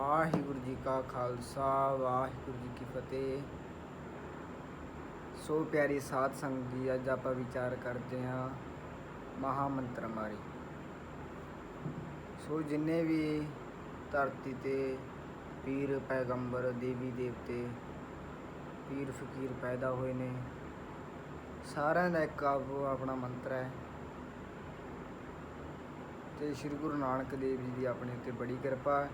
ਵਾਹਿਗੁਰੂ ਜੀ ਕਾ ਖਾਲਸਾ, ਵਾਹਿਗੁਰੂ ਜੀ ਕੀ ਫਤਿਹ। ਸੋ ਪਿਆਰੀ ਸਾਧ ਸੰਗਤ ਜੀ, ਅੱਜ ਆਪਾਂ ਵਿਚਾਰ ਕਰਦੇ ਹਾਂ ਮਹਾ ਮੰਤਰ ਮਾਰੀ ਸੋ ਜਿੰਨੇ ਵੀ ਧਰਤੀ ਤੇ ਪੀਰ ਪੈਗੰਬਰ, ਦੇਵੀ ਦੇਵਤੇ, ਪੀਰ ਫਕੀਰ ਪੈਦਾ ਹੋਏ ਨੇ, ਸਾਰਿਆਂ ਦਾ ਇੱਕ ਆਪਣਾ ਮੰਤਰ ਹੈ। ਤੇ ਸ੍ਰੀ ਗੁਰੂ ਨਾਨਕ ਦੇਵ ਜੀ ਦੀ ਆਪਣੇ ਉੱਤੇ ਬੜੀ ਕਿਰਪਾ ਹੈ।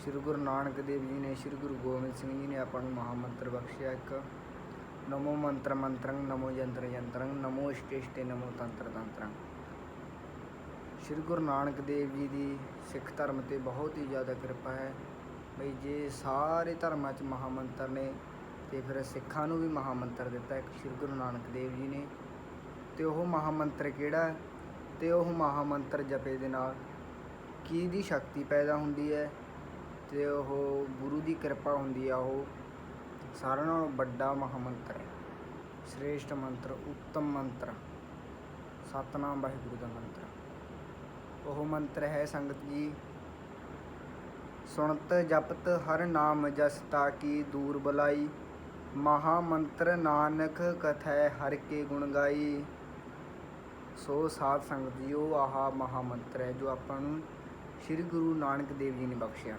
ਸ੍ਰੀ ਗੁਰੂ ਨਾਨਕ ਦੇਵ ਜੀ ਨੇ ਸ੍ਰੀ ਗੁਰੂ ਗੋਬਿੰਦ ਸਿੰਘ ਜੀ ਨੇ ਆਪਾਂ ਨੂੰ ਮਹਾ ਮੰਤਰ ਬਖਸ਼ਿਆ ਇੱਕ। ਨਮੋ ਮੰਤਰ ਮੰਤਰੰ, ਨਮੋ ਯੰਤਰ ਯੰਤਰੰ, ਨਮੋ ਇਸ਼ਟਿਸ਼ਟੇ ਨਮੋ ਤੰਤਰ ਤੰਤਰੰ। ਸ੍ਰੀ ਗੁਰੂ ਨਾਨਕ ਦੇਵ ਜੀ ਦੀ ਸਿੱਖ ਧਰਮ ਤੇ ਬਹੁਤ ਹੀ ਜ਼ਿਆਦਾ ਕਿਰਪਾ ਹੈ। ਬਈ ਜੇ ਸਾਰੇ ਧਰਮਾਂ 'ਚ ਮਹਾ ਮੰਤਰ ਨੇ ਤੇ ਫਿਰ ਸਿੱਖਾਂ ਨੂੰ ਵੀ ਮਹਾ ਮੰਤਰ ਦਿੱਤਾ ਇੱਕ ਸ੍ਰੀ ਗੁਰੂ ਨਾਨਕ ਦੇਵ ਜੀ ਨੇ। ਤੇ ਉਹ ਮਹਾ ਮੰਤਰ ਕਿਹੜਾ? ਹੈ? ਤੇ ਉਹ ਮਹਾ ਮੰਤਰ ਜਪੇ ਦੇ ਨਾਲ ਕੀ ਦੀ ਸ਼ਕਤੀ ਪੈਦਾ ਹੁੰਦੀ ਹੈ? ਤੇ ਉਹ ਗੁਰੂ ਦੀ ਕਿਰਪਾ ਹੁੰਦੀ ਆ, ਉਹ ਸਾਰਿਆਂ ਨਾਲੋਂ ਵੱਡਾ ਮਹਾ ਮੰਤਰ ਹੈ। ਸ੍ਰੇਸ਼ਟ ਮੰਤਰ, ਉੱਤਮ ਮੰਤਰ, ਸਤਨਾਮ ਵਾਹਿਗੁਰੂ ਦਾ ਮੰਤਰ। ਉਹ ਮੰਤਰ ਹੈ ਸੰਗਤ ਜੀ, ਸੁਣਤ ਜਪਤ ਹਰ ਨਾਮ ਜਸ ਤਾ ਕੀ ਦੂਰ ਬਲਾਈ ਮਹਾ ਮੰਤਰ ਨਾਨਕ ਕਥੈ ਹਰ ਕੇ ਗੁਣ ਗਾਈ। ਸੋ ਸਾਧ ਸੰਗਤ ਜੀ ਉਹ ਆਹਾ ਮਹਾ ਮੰਤਰ ਹੈ ਜੋ ਆਪਾਂ ਨੂੰ ਸ੍ਰੀ ਗੁਰੂ ਨਾਨਕ ਦੇਵ ਜੀ ਨੇ ਬਖਸ਼ਿਆ।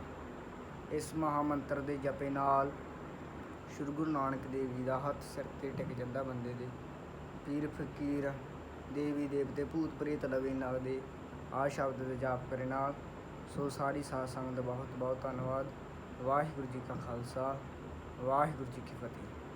ਇਸ ਮਹਾ ਮੰਤਰ ਦੇ ਜਪੇ ਨਾਲ ਸ੍ਰੀ ਗੁਰੂ ਨਾਨਕ ਦੇਵ ਜੀ ਦਾ ਹੱਥ ਸਿਰ ਤੇ ਟਿਕ ਜਾਂਦਾ ਬੰਦੇ ਦੇ। ਪੀਰ ਫਕੀਰ ਦੇਵੀ ਦੇਵਤੇ ਭੂਤ ਪ੍ਰੇਤ ਲਵੇ ਨਾਲ ਆ ਸ਼ਬਦ ਦੇ ਜਾਪ ਕਰੇ ਨਾਲ। ਸੋ ਸਾਰੀ ਸਾਧ ਸੰਗਤ ਦਾ ਬਹੁਤ ਬਹੁਤ ਧੰਨਵਾਦ। ਵਾਹਿਗੁਰੂ ਜੀ ਕਾ ਖਾਲਸਾ, ਵਾਹਿਗੁਰੂ ਜੀ ਕੀ ਫਤਿਹ।